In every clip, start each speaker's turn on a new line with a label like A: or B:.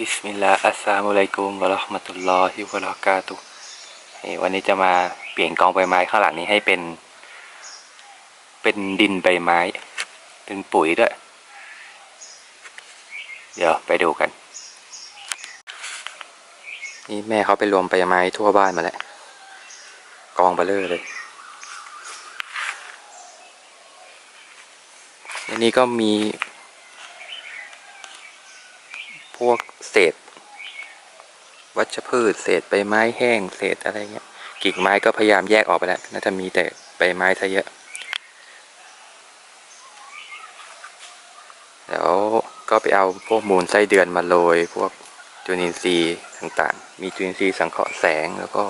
A: บิสมิลลาอัสสลามุอะลัยกุมวะเราะห์มะตุลลอฮิวะบะเราะกาตุวันนี้จะมาเปลี่ยนกองใบไม้ข้างหลังนี้ให้เป็น เป็นดินใบไม้ เป็นปุ๋ยด้วย เดี๋ยวไปดูกัน นี่แม่เขาไปรวมใบไม้ทั่วบ้านมาแล้ว กองเบลเลอร์เลย อันนี้ก็มี พวกเศษ วัชพืช เศษใบไม้แห้ง เศษอะไรเงี้ย กิ่งไม้ก็พยายามแยกออกไปแล้ว น่าจะมีแต่ใบไม้ซะเยอะแล้วก็ไปเอาพวกมูลไส้เดือนมาโรยพวกจุลินทรีย์ต่างๆ มีจุลินทรีย์สังเคราะห์แสงแล้วก็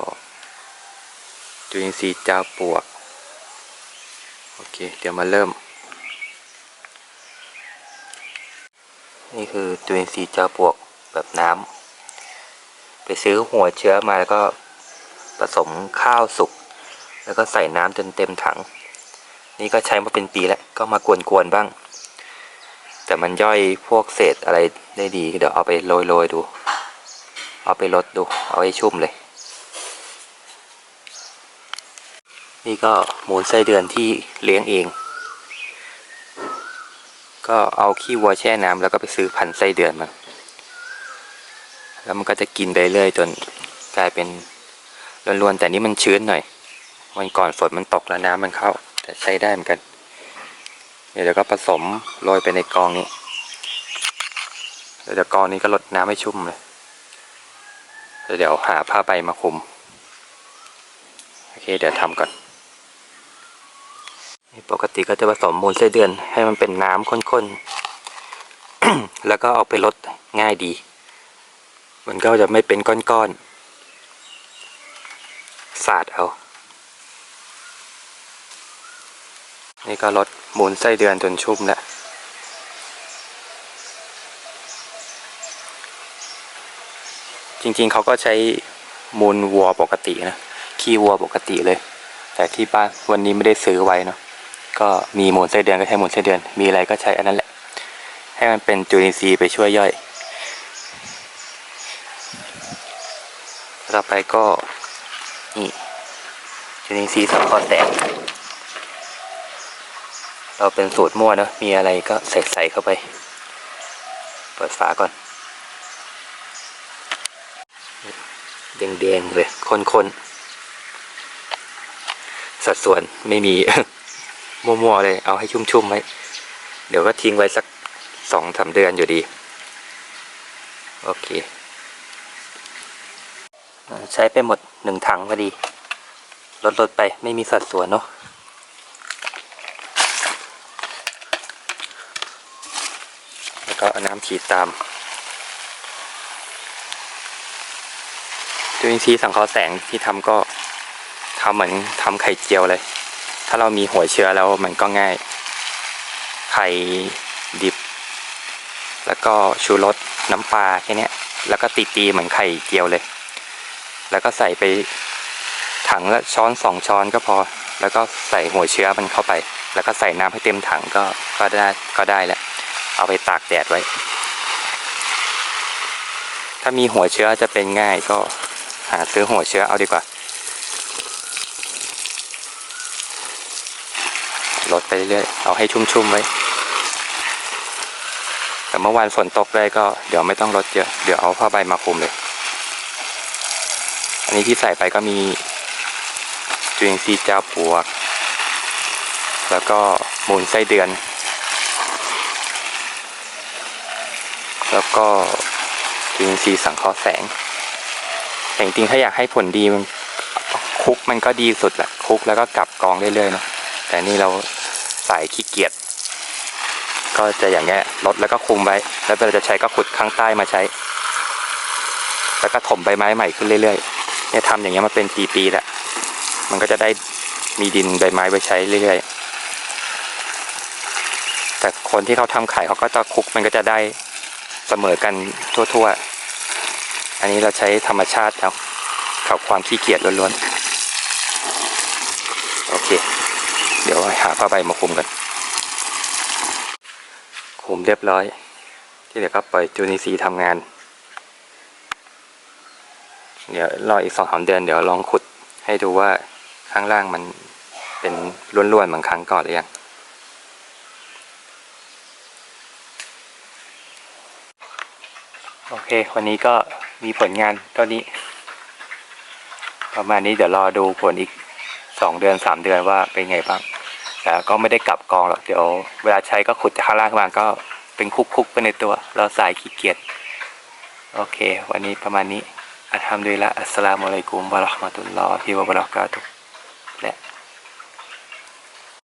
A: จุลินทรีย์เจ้าปวก โอเค เดี๋ยวมาเริ่ม นี่คือจุลินทรีย์เจ้าปวกแบบน้ำไปซื้อหัวเชื้อมาแล้วก็ผสมข้าวสุก แล้วก็ใส่น้ำจนเต็มถัง นี่ก็ใช้มาเป็นปีแล้ว ก็มากวนๆบ้าง แต่มันย่อยพวกเศษอะไรได้ดี เดี๋ยวเอาไปโรยๆดู เอาไปลดดู เอาให้ชุ่มเลย นี่ก็มูลไส้เดือนที่เลี้ยงเอง ก็เอาขี้วัวแช่น้ำแล้วก็ไปซื้อพันธุ์ไส้เดือนมาแล้วมันก็จะกินไปเรื่อยจนกลายเป็นล้วนๆแต่นี่มันชื้นหน่อย วันก่อนฝนมันตกแล้วน้ำมันเข้า แต่ใช้ได้เหมือนกัน เดี๋ยวก็ผสมโรยไปในกองนี้เดี๋ยวกองนี้ก็ลดน้ำให้ชุ่มเลยเดี๋ยวหาผ้าใบมาคลุม โอเค เดี๋ยวทำก่อน ปกติก็จะผสมมูลไส้เดือนให้มันเป็นน้ำข้นๆ แล้วก็เอาไปลดง่ายดี มันก็จะไม่เป็นก้อนๆ สาดเอา นี่ก็ลดมูลไส้เดือนจนชุ่มแล้วจริงๆ เขาก็ใช้มูลวัวปกตินะ ขี้วัวปกติเลย แต่ที่บ้านวันนี้ไม่ได้ซื้อไว้เนาะ ก็มีมูลไส้เดือนก็ใช้มูลไส้เดือน มีอะไรก็ใช้อันนั้นแหละ ให้มันเป็นจุลินทรีย์ไปช่วยย่อย ต่อไปก็นี่จุลินทรีย์สังเคราะห์แสงเราเป็นสูตรมั่วเนอะมีอะไรก็ใส่ใส่เข้าไป เปิดฝาก่อนแดงๆเลยคนๆ สัดส่วนไม่มี มั่วๆเลย เอาให้ชุ่มๆไว้ เดี๋ยวก็ทิ้งไว้สักสองสามเดือนอยู่ดี โอเค ใช้ไปหมดหนึ่งถังพอดี ลดลดๆไปไม่มีสัดส่วนเนาะแล้วก็เอาน้ำฉีดตามจุลินทรีย์สังเคราะห์แสงที่ทำก็ทำเหมือนทำไข่เจียวเลยาเรามีหัวเชื้อแล้วมันก็ง่าย ไข่ดิบ แล้วก็ชูรสน้ำปลาแค่นี้แล้วก็ตีตีเหมือนไข่เจียวเลย แล้วก็ใส่ไปถังละช้อนสองช้อนก็พอ แล้วก็ใส่หัวเชื้อมันเข้าไป แล้วก็ใส่น้ำให้เต็มถังก็ก็ได้ก็ได้แล้วเอาไปตากแดดไว้ ถ้ามีหัวเชื้อจะเป็นง่ายก็หาซื้อหัวเชื้อเอาดีกว่า ลดไปเรื่อยๆเอาให้ชุ่มๆไว้ แต่เมื่อวานฝนตกเลยก็เดี๋ยวไม่ต้องลดเยอะ เดี๋ยวเอาผ้าใบมาคลุมเลย อันนี้ที่ใส่ไปก็มีจุลินทรีย์เจ้าปวก แล้วก็มูลไส้เดือน แล้วก็จุลินทรีย์สังเคราะห์แสง แต่จริงๆถ้าอยากให้ผลดีมันคุกมันก็ดีสุดแหละคุกแล้วก็กลับกองเรื่อยๆเนาะ แต่นี่เราสายขี้เกียจก็จะอย่างเงี้ยลดแล้วก็คุมไว้ แล้วเวลาจะใช้ก็ขุดข้างใต้มาใช้ แล้วก็ถมใบไม้ใหม่ขึ้นเรื่อยๆเนี่ยทำอย่างเงี้ยมาเป็นปีๆแล้วมันก็จะได้มีดินใบไม้ไว้ใช้เรื่อยๆ แต่คนที่เขาทำขายเขาก็จะคุกมันก็จะได้เสมอกันทั่วๆ อันนี้เราใช้ธรรมชาติเอากับความขี้เกียจล้วนๆ โอเค เดี๋ยวหาผ้าใบมาคุมกัน คุมเรียบร้อย ที่เหลือก็ปล่อยจุลินทรีย์ทำงาน เดี๋ยวรออีกสองสามเดือนเดี๋ยวลองขุดให้ดูว่าข้างล่างมันเป็นล้วนๆเหมือนครั้งก่อนหรือยังโอเค วันนี้ก็มีผลงานเท่านี้ ประมาณนี้เดี๋ยวรอดูผลอีกสองเดือนสามเดือนว่าเป็นไงบ้าง แต่ก็ไม่ได้กลับกองหรอกเดี๋ยว เวลาใช้ก็ขุดจากข้างล่างขึ้นมาก็เป็นคุกๆไปในตัว เราสายขี้เกียจโอเค วันนี้ประมาณนี้อัลฮัมดุลิลละอัสสลามุอะลัยกุมวะเราะห์มะตุลลอฮิวะบะเราะกาตุฮ์